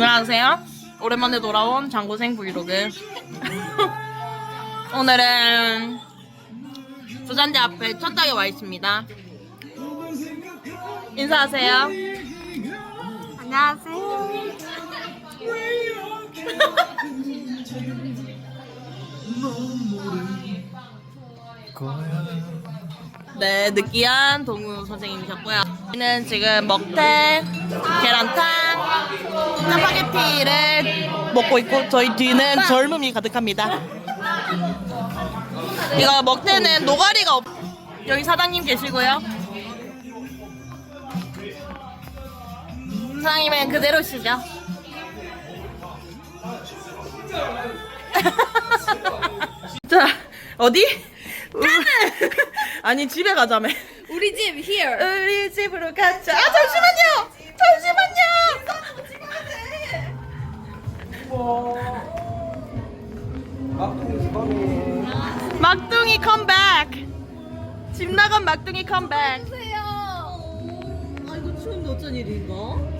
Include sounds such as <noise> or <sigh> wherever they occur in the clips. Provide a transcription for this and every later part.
안녕하세요. 오랜만에 돌아온 장고생 브이로그. <laughs> 오늘은 부산대 앞에 첫 장에 와 있습니다. 인사하세요. 안녕하세요. <laughs> 네, 느끼한 동우 선생님이셨고요. 저희는 지금 먹태, 계란탕, 짜파게티를 먹고 있고 저희 뒤는 젊음이 가득합니다. 이거 먹태는 노가리가 없. 여기 사장님 계시고요. 사장님은 그대로시죠. <laughs> 자, 어디? <laughs> 아니 집에 가자며. 우리 집 here. 우리 집으로 가자. 막둥이 컴백. 집 나간 막둥이 컴백. 안녕하세요. 아 이거 추운데 어쩐 일인가?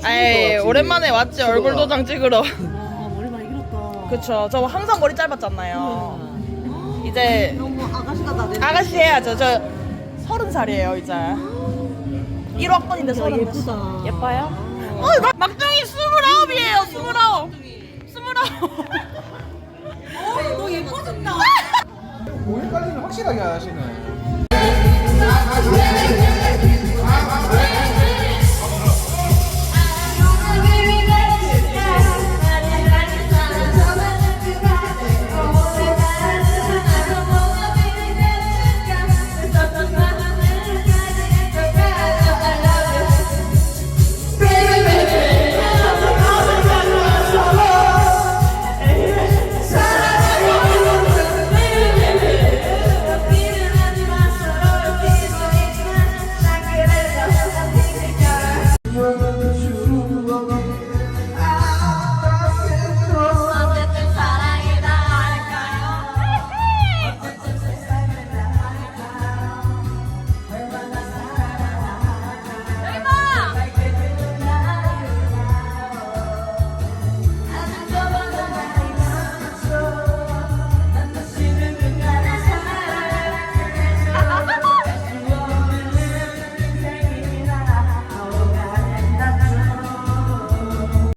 에이 오랜만에 왔지 얼굴 도장 찍으러. 아 머리 많이 길었다. 그쵸. 저 항상 머리 짧았잖아요. 이제 너무 아가씨가 다 됐네. 아가씨 해야죠. 저 서른 살이에요 이제. 1학번인데 야, 서른. 예쁘다. 예뻐요? 어, 막- 막둥이 스물아홉 是很